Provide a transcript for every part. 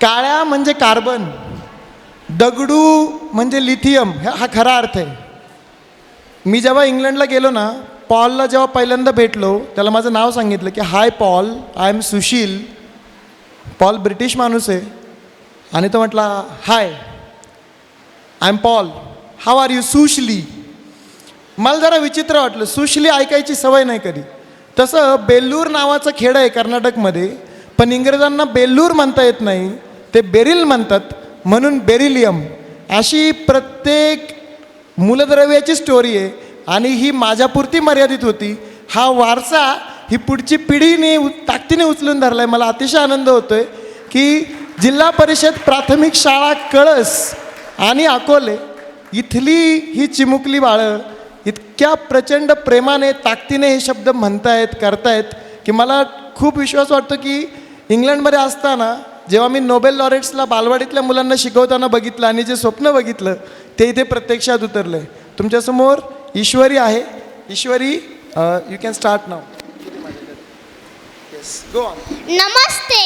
काळ्या म्हणजे कार्बन दगडू म्हणजे लिथियम हा हा खरा अर्थ आहे. मी जेव्हा इंग्लंडला गेलो ना पॉलला जेव्हा पहिल्यांदा भेटलो त्याला माझं नाव सांगितलं की hi Paul I am Sushil. Paul British माणूस आहे. आणि तो म्हटला hi I am Paul how are you Sushil? मला जरा विचित्र वाटलं. सुशली ऐकायची सवय नाही कधी. तसं बेल्लूर नावाचं खेड आहे कर्नाटकमध्ये. पण इंग्रजांना बेल्लूर म्हणता येत नाही ते बेरिल म्हणतात म्हणून बेरिलियम. अशी प्रत्येक मूलद्रव्याची स्टोरी आहे आणि ही माझ्यापुरती मर्यादित होती. हा वारसा ही पुढची पिढीने उ- ताकदीने उचलून धरला आहे मला अतिशय आनंद होतो आहे की जिल्हा परिषद प्राथमिक शाळा कळस आणि अकोले इथली ही चिमुकली बाळं इतक्या प्रचंड प्रेमाने ताकदीने हे शब्द म्हणतायत करतायत की मला खूप विश्वास वाटतो की इंग्लंडमध्ये असताना जेव्हा मी नोबेल लॉरेट्सला बालवाडीतल्या मुलांना शिकवताना बघितलं आणि जे स्वप्न बघितलं ते इथे प्रत्यक्षात उतरलं. आहे तुमच्यासमोर ईश्वरी आहे. Ishwari you can start now go नमस्ते.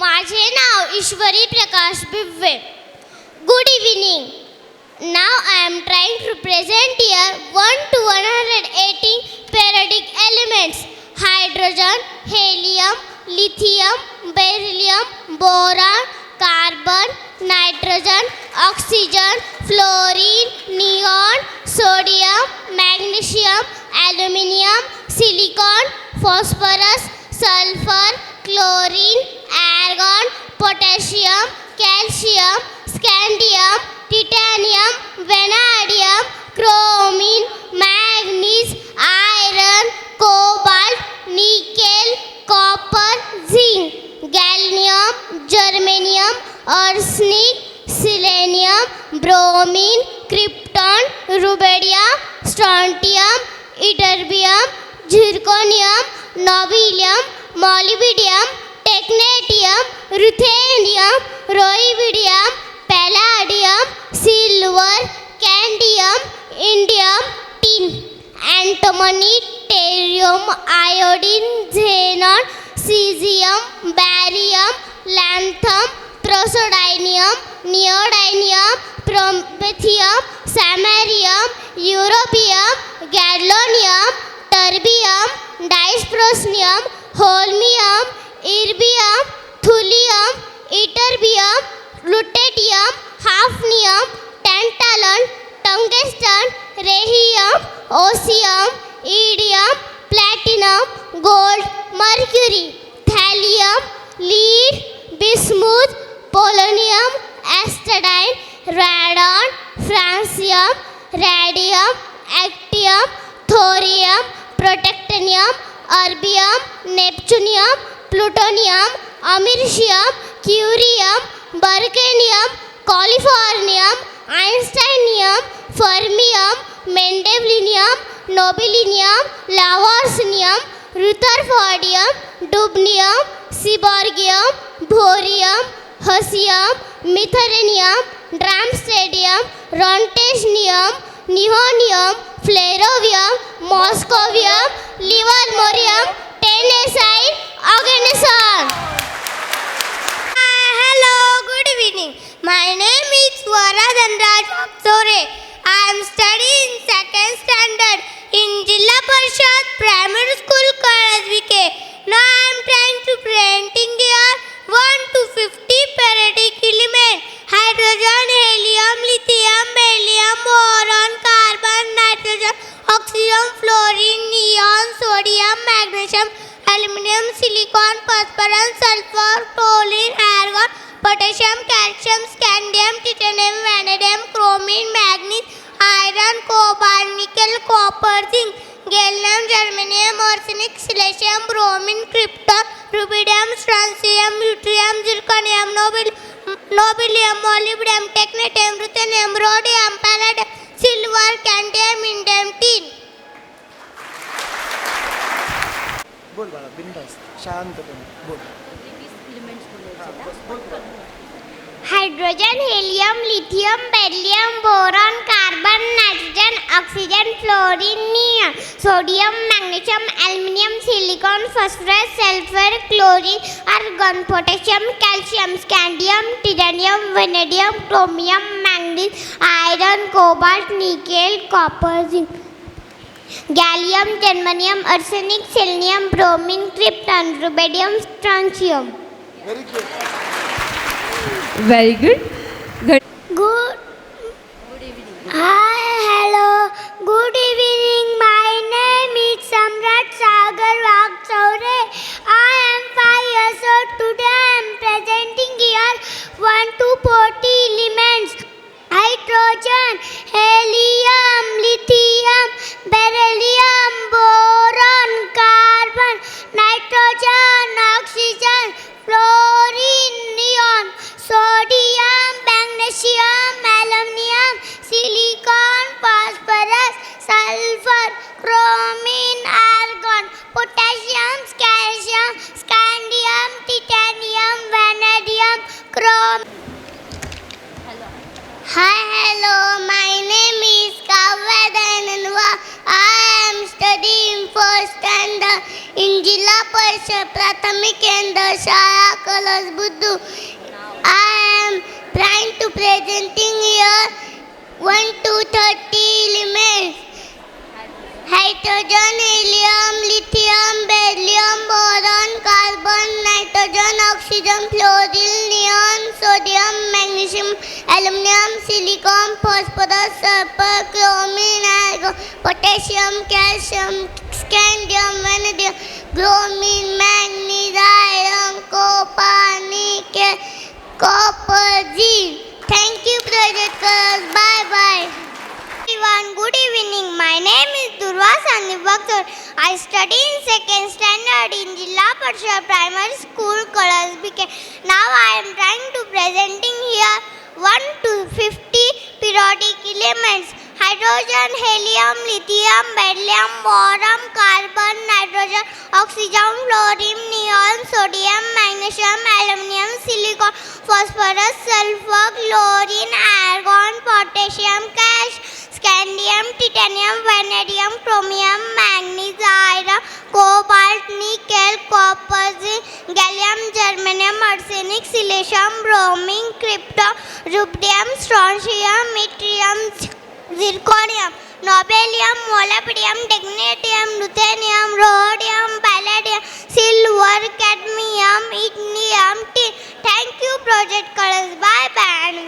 माझे नाव Ishwari Prakash Bivve good evening now I am trying to present here one to one hundred eighteen periodic elements hydrogen helium lithium boron carbon nitrogen oxygen, fluorine neon sodium, magnesium aluminium silicon, phosphorus, sulphur, chlorine argon potassium, calcium scandium titanium, vanadium, chromium, manganese, iron, cobalt, nickel, copper zinc gallium germanium arsenic selenium bromine krypton rubidium strontium ytterbium zirconium niobium molybdenum technetium ruthenium rhodium palladium silver cadmium indium tin antimony tellurium iodine xenon caesium barium lanthanum praseodymium neodymium promethium samarium europium gadolinium terbium dysprosium holmium erbium thulium ytterbium lutetium hafnium tantalum tungsten rhenium osmium iridium platinum gold mercury thallium lead bismuth polonium astatine radon francium radium actinium thorium protactinium uranium neptunium plutonium americium curium berkelium californium einsteinium fermium mendelevium nobelium lawrencium rutherfordium seaborgium Borium, hassium meitnerium darmstadtium Rontesium, Nihonium, Flerovium, Moscovium, livermorium tennessine Hello, good evening. My name is Varadhan Raj Sore. I am studying second standard in Jilla Parishad Primary School. Neon, sodium, magnesium, aluminum, silicon, phosphorus, sulfur, toluene, argon, potassium, calcium, scandium, titanium, vanadium, chromium, manganese, iron, cobalt, nickel, copper, zinc, gallium, germanium, arsenic, silicium, bromine, krypton, rubidium, strontium, yttrium, zirconium, nobil, nobelium, molybdenum, technetium, ruthenium, rhodium, palladium, silver, cadmium, indium, बोल बाळा बिंदास शांतपणे, बोल. Hydrogen, helium, lithium beryllium boron, carbon, nitrogen, oxygen, fluorine neon sodium, magnesium, aluminium, silicon, phosphorus, sulphur, chlorine, argon, potassium, calcium, scandium titanium vanadium chromium, manganese, iron, cobalt, nickel, copper, zinc. Gallium germanium arsenic selenium bromine krypton rubidium strontium very good good Hi, hello. Sulfur, chromium, argon, potassium, calcium, scandium, titanium, vanadium, chrome. Hi, hello. My name is Kavya Dayananwa. I am studying first standard in Jilla Parishad Prathamik Kendra Shaya Kalas Buddhu. I am trying to presenting here Hydrogen, helium, lithium, beryllium, boron, carbon, nitrogen, oxygen, fluorine, neon, sodium, magnesium, aluminum, silicon, phosphorus, sulfur, chromium, argon, potassium, calcium, scandium, vanadium, bromine, manganese, iron, copper, nickel, copper, zinc. Thank you, projectors. My name is Durva Sanibakar. I study in second standard in Jilla Parishad Primary School, Kalasbike. Now I am trying to presenting here 1 to 50 periodic elements. Hydrogen, helium, lithium, beryllium, boron, carbon, nitrogen, oxygen, fluorine, neon, sodium, magnesium, aluminum, silicon, phosphorus, sulfur, chlorine, argon, vanadium, chromium, manganese, iron, cobalt, nickel, copper, zinc, gallium, germanium, arsenic, silicium, bromine, krypton, rubidium, strontium, yttrium, zirconium, nobelium, molybdenum, technetium, ruthenium, rhodium, palladium, silver, cadmium, ignium, tin. Thank you, Project Colors. Bye bye. and